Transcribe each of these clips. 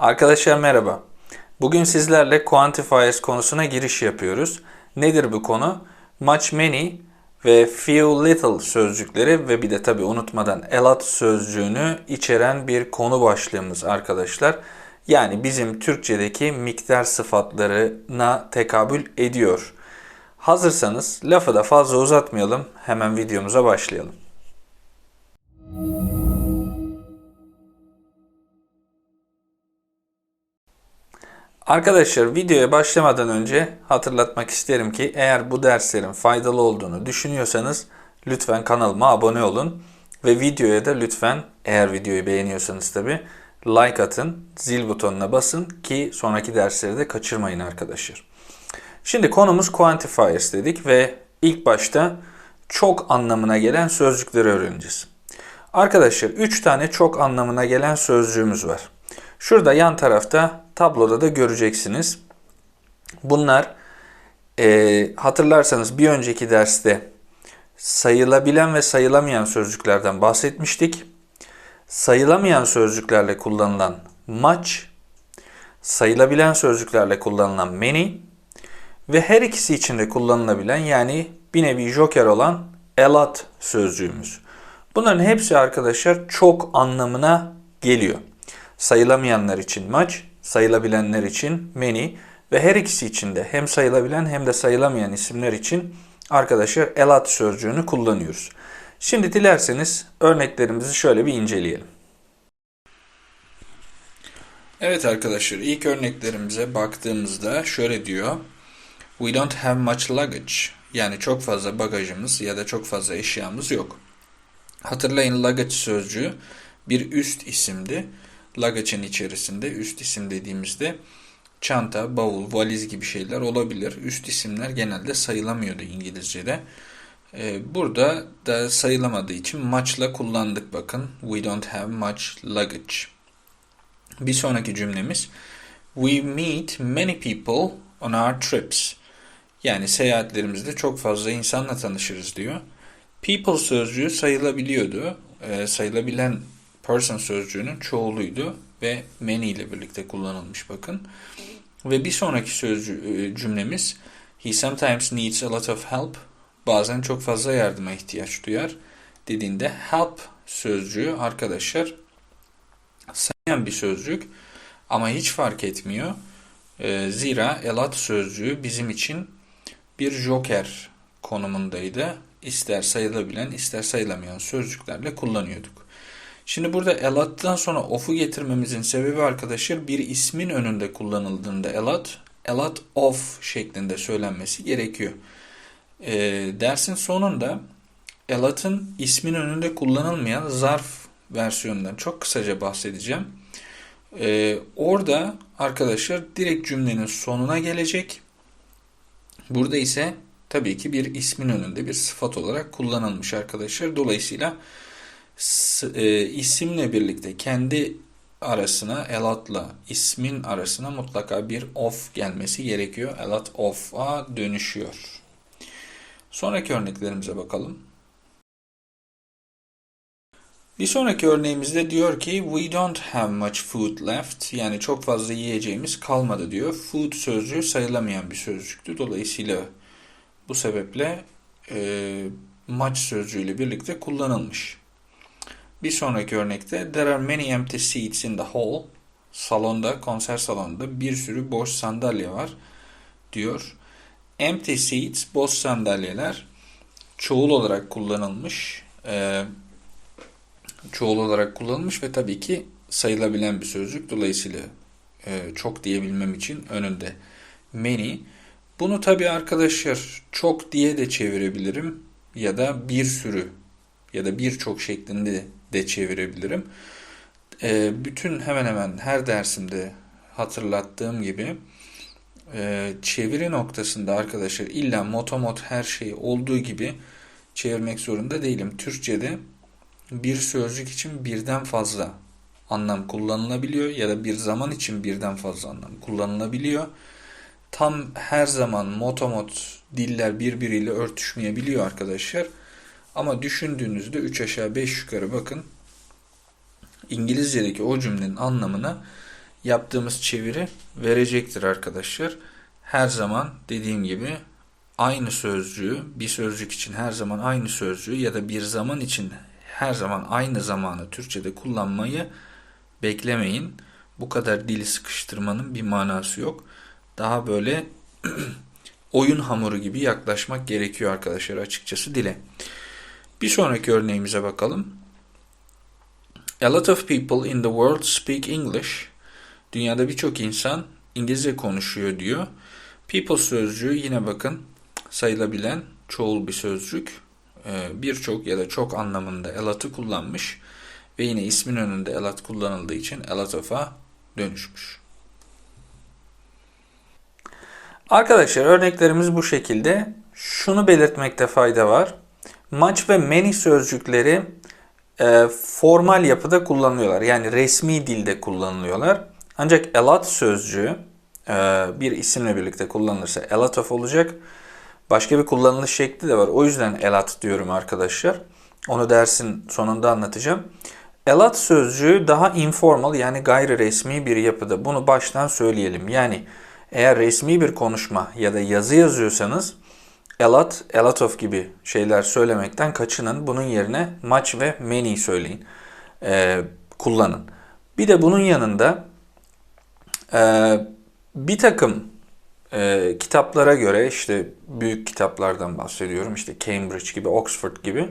Arkadaşlar merhaba. Bugün sizlerle quantifiers konusuna giriş yapıyoruz. Nedir bu konu? Much many ve few little sözcükleri ve bir de tabi unutmadan a lot sözcüğünü içeren bir konu başlığımız arkadaşlar. Yani bizim Türkçedeki miktar sıfatlarına tekabül ediyor. Hazırsanız lafı da fazla uzatmayalım. Hemen videomuza başlayalım. Arkadaşlar videoya başlamadan önce hatırlatmak isterim ki eğer bu derslerin faydalı olduğunu düşünüyorsanız lütfen kanalıma abone olun ve videoya da lütfen eğer videoyu beğeniyorsanız tabi like atın, zil butonuna basın ki sonraki dersleri de kaçırmayın arkadaşlar. Şimdi konumuz quantifiers dedik ve ilk başta çok anlamına gelen sözcükleri öğreneceğiz. Arkadaşlar 3 tane çok anlamına gelen sözcüğümüz var. Şurada yan tarafta tabloda da göreceksiniz. Bunlar e, hatırlarsanız bir önceki derste sayılabilen ve sayılamayan sözcüklerden bahsetmiştik. Sayılamayan sözcüklerle kullanılan much, sayılabilen sözcüklerle kullanılan many ve her ikisi için de kullanılabilen yani bir nevi joker olan a lot sözcüğümüz. Bunların hepsi arkadaşlar çok anlamına geliyor. Sayılamayanlar için much, sayılabilenler için many ve her ikisi için de hem sayılabilen hem de sayılamayan isimler için arkadaşlar elat sözcüğünü kullanıyoruz. Şimdi dilerseniz örneklerimizi şöyle bir inceleyelim. Evet arkadaşlar ilk örneklerimize baktığımızda şöyle diyor. We don't have much luggage. Yani çok fazla bagajımız ya da çok fazla eşyamız yok. Hatırlayın luggage sözcüğü bir üst isimdi luggage'ın içerisinde üst isim dediğimizde çanta, bavul, valiz gibi şeyler olabilir. Üst isimler genelde sayılamıyordu İngilizce'de. Ee, burada da sayılamadığı için much'la kullandık bakın. We don't have much luggage. Bir sonraki cümlemiz We meet many people on our trips. Yani seyahatlerimizde çok fazla insanla tanışırız diyor. People sözcüğü sayılabiliyordu. E, sayılabilen person sözcüğünün çoğuluydu ve many ile birlikte kullanılmış bakın. Ve bir sonraki sözcü, e, cümlemiz He sometimes needs a lot of help. Bazen çok fazla yardıma ihtiyaç duyar. Dediğinde help sözcüğü arkadaşlar sayan bir sözcük ama hiç fark etmiyor. E, zira a lot sözcüğü bizim için bir joker konumundaydı. İster sayılabilen ister sayılamayan sözcüklerle kullanıyorduk. Şimdi burada elat'tan sonra of'u getirmemizin sebebi arkadaşlar bir ismin önünde kullanıldığında elat, elat of şeklinde söylenmesi gerekiyor. E, dersin sonunda elat'ın ismin önünde kullanılmayan zarf versiyonundan çok kısaca bahsedeceğim. E, orada arkadaşlar direkt cümlenin sonuna gelecek. Burada ise tabii ki bir ismin önünde bir sıfat olarak kullanılmış arkadaşlar. Dolayısıyla e, isimle birlikte kendi arasına elatla ismin arasına mutlaka bir of gelmesi gerekiyor. Elat of'a dönüşüyor. Sonraki örneklerimize bakalım. Bir sonraki örneğimizde diyor ki we don't have much food left. Yani çok fazla yiyeceğimiz kalmadı diyor. Food sözcüğü sayılamayan bir sözcüktü. Dolayısıyla bu sebeple e, much sözcüğüyle birlikte kullanılmış. Bir sonraki örnekte There are many empty seats in the hall. Salonda, konser salonunda bir sürü boş sandalye var diyor. Empty seats, boş sandalyeler çoğul olarak kullanılmış. Ee, çoğul olarak kullanılmış ve tabii ki sayılabilen bir sözcük. Dolayısıyla e, çok diyebilmem için önünde many. Bunu tabii arkadaşlar çok diye de çevirebilirim ya da bir sürü ya da birçok şeklinde de çevirebilirim. E, bütün hemen hemen her dersimde hatırlattığım gibi e, çeviri noktasında arkadaşlar illa motomot her şey olduğu gibi çevirmek zorunda değilim. Türkçe'de bir sözcük için birden fazla anlam kullanılabiliyor ya da bir zaman için birden fazla anlam kullanılabiliyor. Tam her zaman motomot diller birbiriyle örtüşmeyebiliyor arkadaşlar. Ama düşündüğünüzde 3 aşağı 5 yukarı bakın. İngilizce'deki o cümlenin anlamına yaptığımız çeviri verecektir arkadaşlar. Her zaman dediğim gibi aynı sözcüğü bir sözcük için her zaman aynı sözcüğü ya da bir zaman için her zaman aynı zamanı Türkçe'de kullanmayı beklemeyin. Bu kadar dili sıkıştırmanın bir manası yok. Daha böyle oyun hamuru gibi yaklaşmak gerekiyor arkadaşlar açıkçası dile. Bir sonraki örneğimize bakalım. A lot of people in the world speak English. Dünyada birçok insan İngilizce konuşuyor diyor. People sözcüğü yine bakın sayılabilen çoğul bir sözcük. Ee, birçok ya da çok anlamında a lot'u kullanmış. Ve yine ismin önünde a lot kullanıldığı için a lot of'a dönüşmüş. Arkadaşlar örneklerimiz bu şekilde. Şunu belirtmekte fayda var. Much ve many sözcükleri e, formal yapıda kullanılıyorlar. Yani resmi dilde kullanılıyorlar. Ancak a lot sözcüğü e, bir isimle birlikte kullanılırsa a lot of olacak. Başka bir kullanılış şekli de var. O yüzden a lot diyorum arkadaşlar. Onu dersin sonunda anlatacağım. A lot sözcüğü daha informal yani gayri resmi bir yapıda. Bunu baştan söyleyelim. Yani eğer resmi bir konuşma ya da yazı yazıyorsanız a lot, a lot of gibi şeyler söylemekten kaçının. Bunun yerine much ve many söyleyin. Ee, kullanın. Bir de bunun yanında e, bir takım e, kitaplara göre işte büyük kitaplardan bahsediyorum. işte Cambridge gibi, Oxford gibi.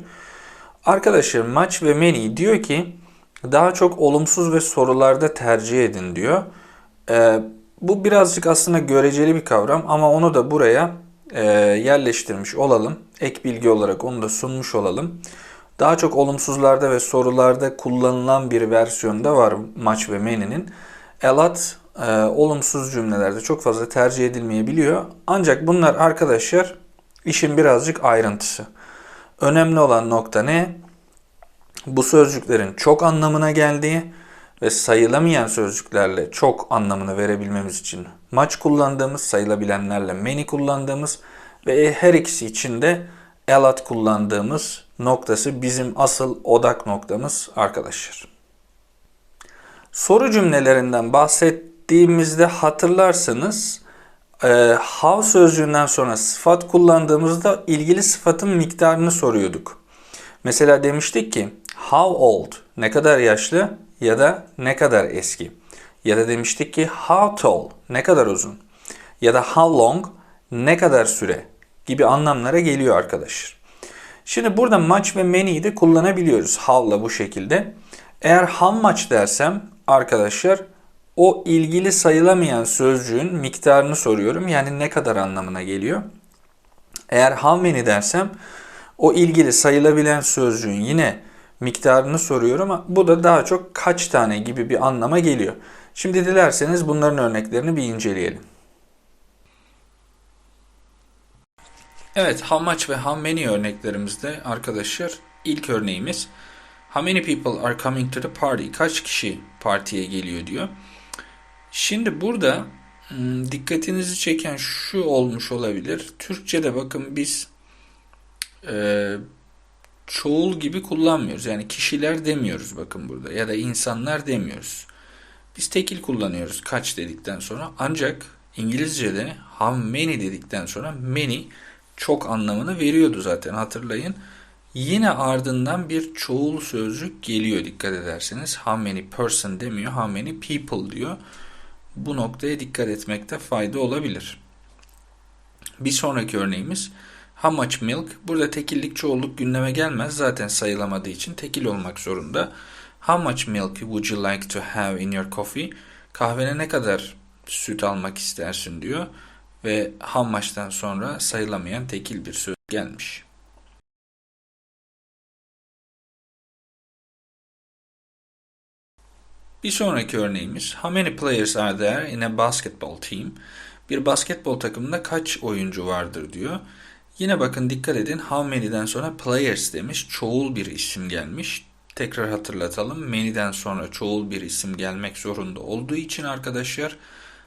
Arkadaşlar much ve many diyor ki daha çok olumsuz ve sorularda tercih edin diyor. E, bu birazcık aslında göreceli bir kavram ama onu da buraya e, yerleştirmiş olalım. Ek bilgi olarak onu da sunmuş olalım. Daha çok olumsuzlarda ve sorularda kullanılan bir versiyonda var maç ve meninin. Elat e, olumsuz cümlelerde çok fazla tercih edilmeyebiliyor. Ancak bunlar arkadaşlar işin birazcık ayrıntısı. Önemli olan nokta ne? Bu sözcüklerin çok anlamına geldiği ve sayılamayan sözcüklerle çok anlamını verebilmemiz için maç kullandığımız, sayılabilenlerle many kullandığımız ve her ikisi için de a lot kullandığımız noktası bizim asıl odak noktamız arkadaşlar. Soru cümlelerinden bahsettiğimizde hatırlarsanız e, how sözcüğünden sonra sıfat kullandığımızda ilgili sıfatın miktarını soruyorduk. Mesela demiştik ki how old ne kadar yaşlı ya da ne kadar eski. Ya da demiştik ki how tall ne kadar uzun. Ya da how long ne kadar süre gibi anlamlara geliyor arkadaşlar. Şimdi burada much ve many'yi de kullanabiliyoruz how'la bu şekilde. Eğer how much dersem arkadaşlar o ilgili sayılamayan sözcüğün miktarını soruyorum. Yani ne kadar anlamına geliyor. Eğer how many dersem o ilgili sayılabilen sözcüğün yine miktarını soruyorum ama bu da daha çok kaç tane gibi bir anlama geliyor. Şimdi dilerseniz bunların örneklerini bir inceleyelim. Evet, how much ve how many örneklerimizde arkadaşlar ilk örneğimiz How many people are coming to the party? Kaç kişi partiye geliyor diyor. Şimdi burada hmm, dikkatinizi çeken şu olmuş olabilir. Türkçe'de bakın biz e, çoğul gibi kullanmıyoruz. Yani kişiler demiyoruz bakın burada ya da insanlar demiyoruz. Biz tekil kullanıyoruz kaç dedikten sonra. Ancak İngilizce'de how many dedikten sonra many çok anlamını veriyordu zaten hatırlayın. Yine ardından bir çoğul sözcük geliyor dikkat ederseniz. How many person demiyor, how many people diyor. Bu noktaya dikkat etmekte fayda olabilir. Bir sonraki örneğimiz How much milk? Burada tekillik çoğulluk gündeme gelmez. Zaten sayılamadığı için tekil olmak zorunda. How much milk would you like to have in your coffee? Kahvene ne kadar süt almak istersin diyor. Ve how much'tan sonra sayılamayan tekil bir söz gelmiş. Bir sonraki örneğimiz How many players are there in a basketball team? Bir basketbol takımında kaç oyuncu vardır diyor. Yine bakın dikkat edin how many'den sonra players demiş. Çoğul bir isim gelmiş. Tekrar hatırlatalım. Many'den sonra çoğul bir isim gelmek zorunda olduğu için arkadaşlar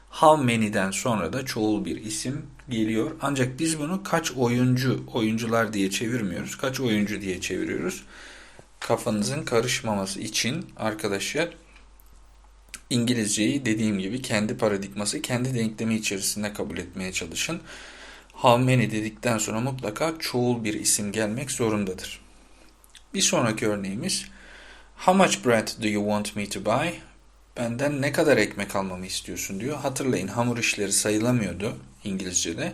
how many'den sonra da çoğul bir isim geliyor. Ancak biz bunu kaç oyuncu, oyuncular diye çevirmiyoruz. Kaç oyuncu diye çeviriyoruz. Kafanızın karışmaması için arkadaşlar İngilizceyi dediğim gibi kendi paradigması, kendi denklemi içerisinde kabul etmeye çalışın. Many dedikten sonra mutlaka çoğul bir isim gelmek zorundadır. Bir sonraki örneğimiz How much bread do you want me to buy? Benden ne kadar ekmek almamı istiyorsun diyor. Hatırlayın hamur işleri sayılamıyordu İngilizce'de.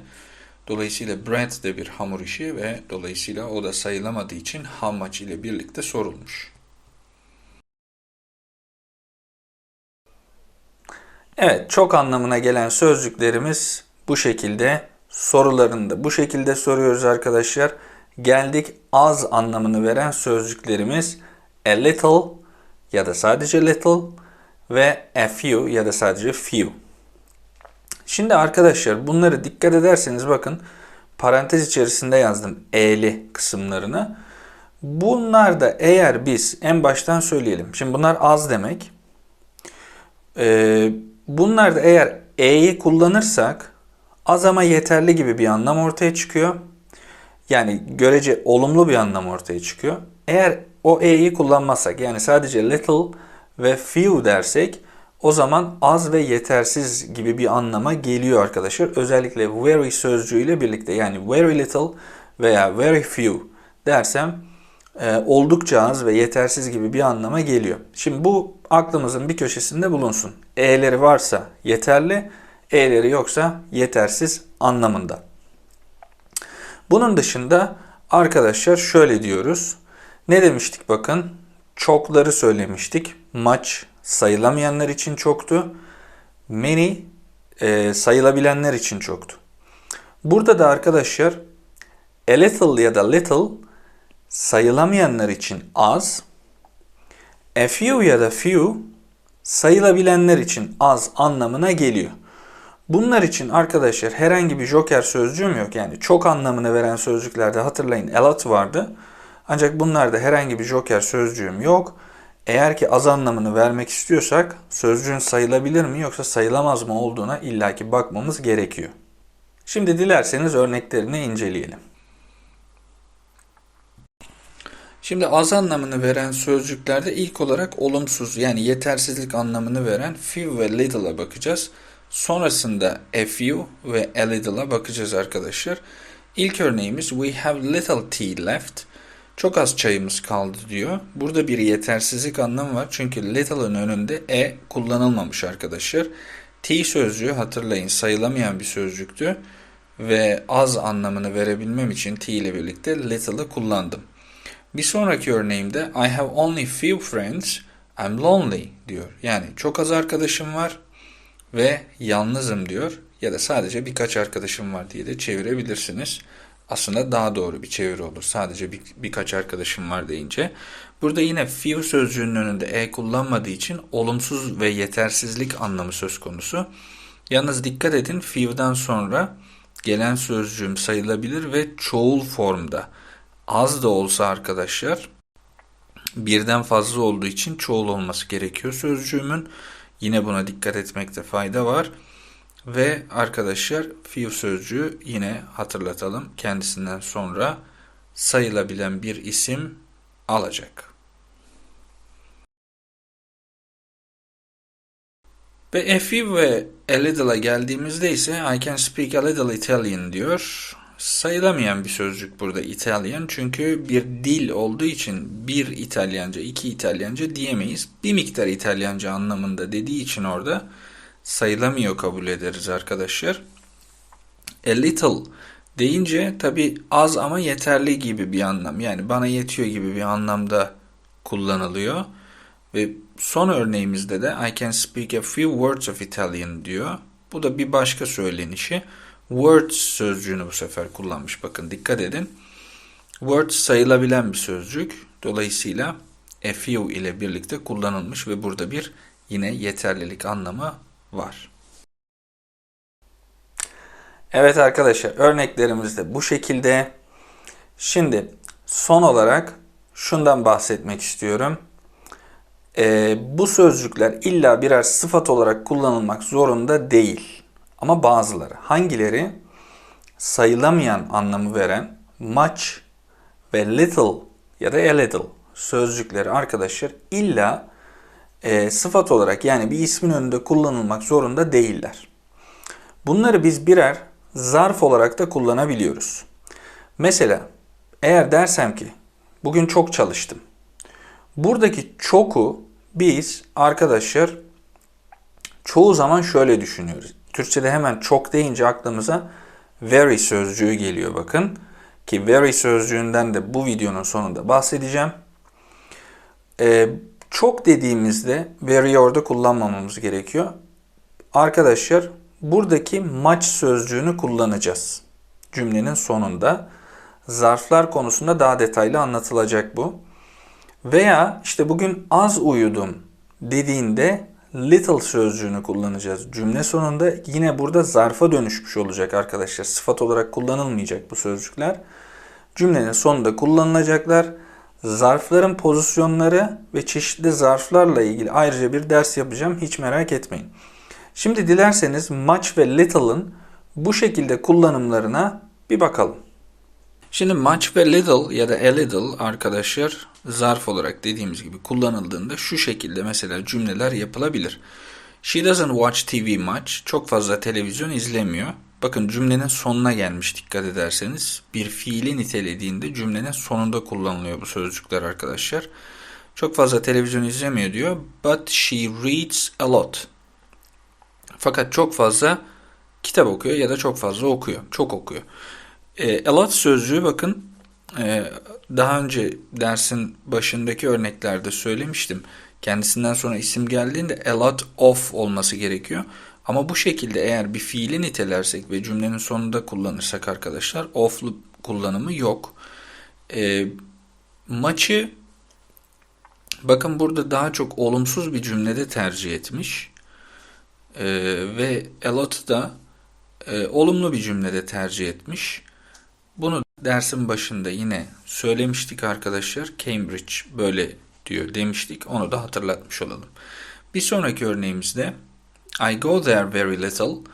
Dolayısıyla bread de bir hamur işi ve dolayısıyla o da sayılamadığı için how much ile birlikte sorulmuş. Evet, çok anlamına gelen sözcüklerimiz bu şekilde sorularında bu şekilde soruyoruz arkadaşlar. Geldik az anlamını veren sözcüklerimiz a little ya da sadece little ve a few ya da sadece few. Şimdi arkadaşlar bunları dikkat ederseniz bakın parantez içerisinde yazdım e'li kısımlarını. Bunlar da eğer biz en baştan söyleyelim. Şimdi bunlar az demek. Ee, bunlar da eğer e'yi kullanırsak az ama yeterli gibi bir anlam ortaya çıkıyor. Yani görece olumlu bir anlam ortaya çıkıyor. Eğer o e'yi kullanmazsak yani sadece little ve few dersek o zaman az ve yetersiz gibi bir anlama geliyor arkadaşlar. Özellikle very sözcüğüyle birlikte yani very little veya very few dersem e, oldukça az ve yetersiz gibi bir anlama geliyor. Şimdi bu aklımızın bir köşesinde bulunsun. E'leri varsa yeterli, E'leri yoksa yetersiz anlamında. Bunun dışında arkadaşlar şöyle diyoruz. Ne demiştik bakın? Çokları söylemiştik. Maç sayılamayanlar için çoktu. Many e, sayılabilenler için çoktu. Burada da arkadaşlar a little ya da little sayılamayanlar için az. A few ya da few sayılabilenler için az anlamına geliyor. Bunlar için arkadaşlar herhangi bir joker sözcüğüm yok. Yani çok anlamını veren sözcüklerde hatırlayın a lot vardı. Ancak bunlarda herhangi bir joker sözcüğüm yok. Eğer ki az anlamını vermek istiyorsak sözcüğün sayılabilir mi yoksa sayılamaz mı olduğuna illaki bakmamız gerekiyor. Şimdi dilerseniz örneklerini inceleyelim. Şimdi az anlamını veren sözcüklerde ilk olarak olumsuz yani yetersizlik anlamını veren few ve little'a bakacağız. Sonrasında a few ve a little'a bakacağız arkadaşlar. İlk örneğimiz we have little tea left. Çok az çayımız kaldı diyor. Burada bir yetersizlik anlamı var. Çünkü little'ın önünde e kullanılmamış arkadaşlar. T sözcüğü hatırlayın sayılamayan bir sözcüktü. Ve az anlamını verebilmem için T ile birlikte little'ı kullandım. Bir sonraki örneğimde I have only few friends, I'm lonely diyor. Yani çok az arkadaşım var ve yalnızım diyor. Ya da sadece birkaç arkadaşım var diye de çevirebilirsiniz aslında daha doğru bir çeviri olur. Sadece bir, birkaç arkadaşım var deyince. Burada yine few sözcüğünün önünde e kullanmadığı için olumsuz ve yetersizlik anlamı söz konusu. Yalnız dikkat edin few'dan sonra gelen sözcüğüm sayılabilir ve çoğul formda. Az da olsa arkadaşlar birden fazla olduğu için çoğul olması gerekiyor sözcüğümün. Yine buna dikkat etmekte fayda var. Ve arkadaşlar few sözcüğü yine hatırlatalım. Kendisinden sonra sayılabilen bir isim alacak. Ve a few ve a little'a geldiğimizde ise I can speak a little Italian diyor. Sayılamayan bir sözcük burada İtalyan. Çünkü bir dil olduğu için bir İtalyanca, iki İtalyanca diyemeyiz. Bir miktar İtalyanca anlamında dediği için orada sayılamıyor kabul ederiz arkadaşlar. A little deyince tabi az ama yeterli gibi bir anlam. Yani bana yetiyor gibi bir anlamda kullanılıyor. Ve son örneğimizde de I can speak a few words of Italian diyor. Bu da bir başka söylenişi. Words sözcüğünü bu sefer kullanmış. Bakın dikkat edin. Words sayılabilen bir sözcük. Dolayısıyla a few ile birlikte kullanılmış ve burada bir yine yeterlilik anlamı var. Evet arkadaşlar örneklerimiz de bu şekilde. Şimdi son olarak şundan bahsetmek istiyorum. Ee, bu sözcükler illa birer sıfat olarak kullanılmak zorunda değil. Ama bazıları hangileri sayılamayan anlamı veren much ve little ya da a little sözcükleri arkadaşlar illa e, sıfat olarak yani bir ismin önünde kullanılmak zorunda değiller. Bunları biz birer zarf olarak da kullanabiliyoruz. Mesela eğer dersem ki bugün çok çalıştım. Buradaki çoku biz arkadaşlar çoğu zaman şöyle düşünüyoruz. Türkçe'de hemen çok deyince aklımıza very sözcüğü geliyor bakın. Ki very sözcüğünden de bu videonun sonunda bahsedeceğim. Ee, çok dediğimizde very orada kullanmamamız gerekiyor. Arkadaşlar buradaki much sözcüğünü kullanacağız. Cümlenin sonunda. Zarflar konusunda daha detaylı anlatılacak bu. Veya işte bugün az uyudum dediğinde little sözcüğünü kullanacağız. Cümle sonunda yine burada zarfa dönüşmüş olacak arkadaşlar. Sıfat olarak kullanılmayacak bu sözcükler. Cümlenin sonunda kullanılacaklar. Zarfların pozisyonları ve çeşitli zarflarla ilgili ayrıca bir ders yapacağım. Hiç merak etmeyin. Şimdi dilerseniz much ve little'ın bu şekilde kullanımlarına bir bakalım. Şimdi much ve little ya da a little arkadaşlar zarf olarak dediğimiz gibi kullanıldığında şu şekilde mesela cümleler yapılabilir. She doesn't watch TV much. Çok fazla televizyon izlemiyor. Bakın cümlenin sonuna gelmiş dikkat ederseniz. Bir fiili nitelediğinde cümlenin sonunda kullanılıyor bu sözcükler arkadaşlar. Çok fazla televizyon izlemiyor diyor. But she reads a lot. Fakat çok fazla kitap okuyor ya da çok fazla okuyor. Çok okuyor. E, a lot sözcüğü bakın e, daha önce dersin başındaki örneklerde söylemiştim. Kendisinden sonra isim geldiğinde a lot of olması gerekiyor. Ama bu şekilde eğer bir fiili nitelersek ve cümlenin sonunda kullanırsak arkadaşlar of'lu kullanımı yok. E, maçı bakın burada daha çok olumsuz bir cümlede tercih etmiş. E, ve a lot da e, olumlu bir cümlede tercih etmiş. Bunu dersin başında yine söylemiştik arkadaşlar. Cambridge böyle diyor demiştik. Onu da hatırlatmış olalım. Bir sonraki örneğimizde I go there very little.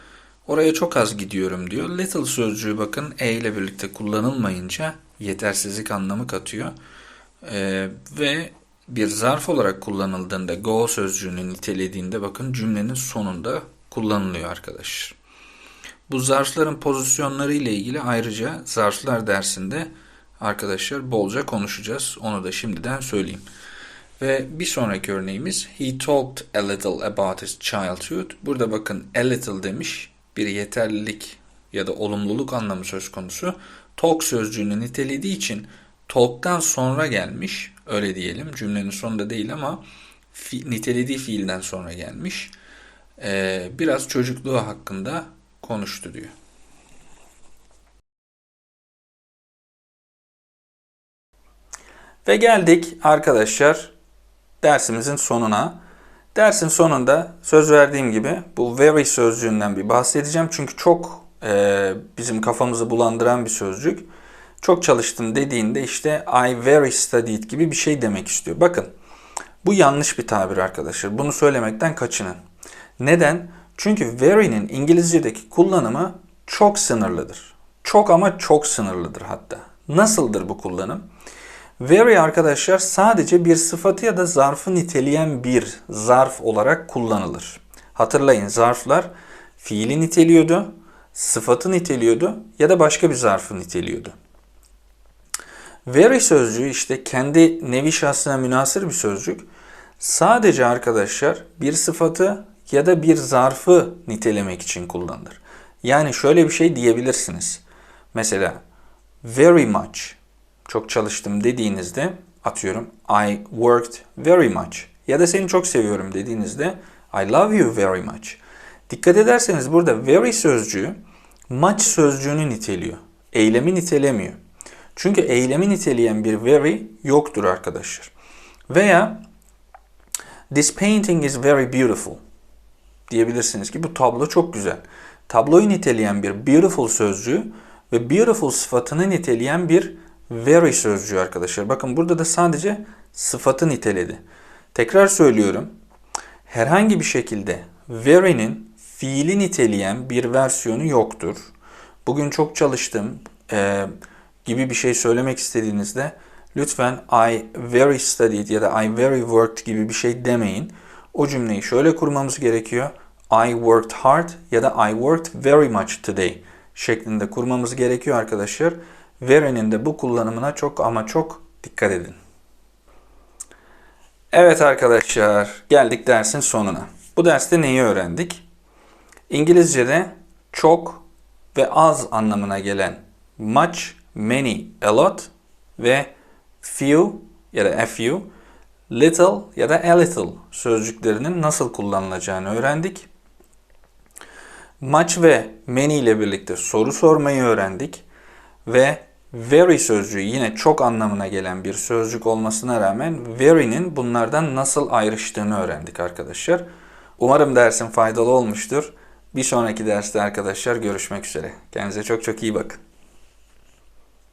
Oraya çok az gidiyorum diyor. Little sözcüğü bakın e ile birlikte kullanılmayınca yetersizlik anlamı katıyor. Ee, ve bir zarf olarak kullanıldığında go sözcüğünü nitelediğinde bakın cümlenin sonunda kullanılıyor arkadaşlar. Bu zarfların pozisyonları ile ilgili ayrıca zarflar dersinde arkadaşlar bolca konuşacağız. Onu da şimdiden söyleyeyim. Ve bir sonraki örneğimiz He talked a little about his childhood. Burada bakın a little demiş. Bir yeterlilik ya da olumluluk anlamı söz konusu. Talk sözcüğünü nitelediği için talk'tan sonra gelmiş. Öyle diyelim. Cümlenin sonunda değil ama fi, nitelediği fiilden sonra gelmiş. Ee, biraz çocukluğu hakkında konuştu diyor. Ve geldik arkadaşlar dersimizin sonuna. Dersin sonunda söz verdiğim gibi bu very sözcüğünden bir bahsedeceğim. Çünkü çok e, bizim kafamızı bulandıran bir sözcük. Çok çalıştım dediğinde işte I very studied gibi bir şey demek istiyor. Bakın bu yanlış bir tabir arkadaşlar. Bunu söylemekten kaçının. Neden? Çünkü very'nin İngilizce'deki kullanımı çok sınırlıdır. Çok ama çok sınırlıdır hatta. Nasıldır bu kullanım? Very arkadaşlar sadece bir sıfatı ya da zarfı niteleyen bir zarf olarak kullanılır. Hatırlayın zarflar fiili niteliyordu, sıfatı niteliyordu ya da başka bir zarfı niteliyordu. Very sözcüğü işte kendi nevi şahsına münasır bir sözcük. Sadece arkadaşlar bir sıfatı ya da bir zarfı nitelemek için kullanılır. Yani şöyle bir şey diyebilirsiniz. Mesela very much çok çalıştım dediğinizde atıyorum I worked very much ya da seni çok seviyorum dediğinizde I love you very much. Dikkat ederseniz burada very sözcüğü much sözcüğünü niteliyor. Eylemi nitelemiyor. Çünkü eylemi niteleyen bir very yoktur arkadaşlar. Veya This painting is very beautiful diyebilirsiniz ki bu tablo çok güzel. Tabloyu niteleyen bir beautiful sözcüğü ve beautiful sıfatını niteleyen bir very sözcüğü arkadaşlar. Bakın burada da sadece sıfatı niteledi. Tekrar söylüyorum. Herhangi bir şekilde very'nin fiili niteleyen bir versiyonu yoktur. Bugün çok çalıştım e, gibi bir şey söylemek istediğinizde lütfen I very studied ya da I very worked gibi bir şey demeyin. O cümleyi şöyle kurmamız gerekiyor. I worked hard ya da I worked very much today şeklinde kurmamız gerekiyor arkadaşlar. Very'nin de bu kullanımına çok ama çok dikkat edin. Evet arkadaşlar geldik dersin sonuna. Bu derste neyi öğrendik? İngilizce'de çok ve az anlamına gelen much, many, a lot ve few ya da a few, little ya da a little sözcüklerinin nasıl kullanılacağını öğrendik. Much ve many ile birlikte soru sormayı öğrendik ve very sözcüğü yine çok anlamına gelen bir sözcük olmasına rağmen very'nin bunlardan nasıl ayrıştığını öğrendik arkadaşlar. Umarım dersin faydalı olmuştur. Bir sonraki derste arkadaşlar görüşmek üzere. Kendinize çok çok iyi bakın.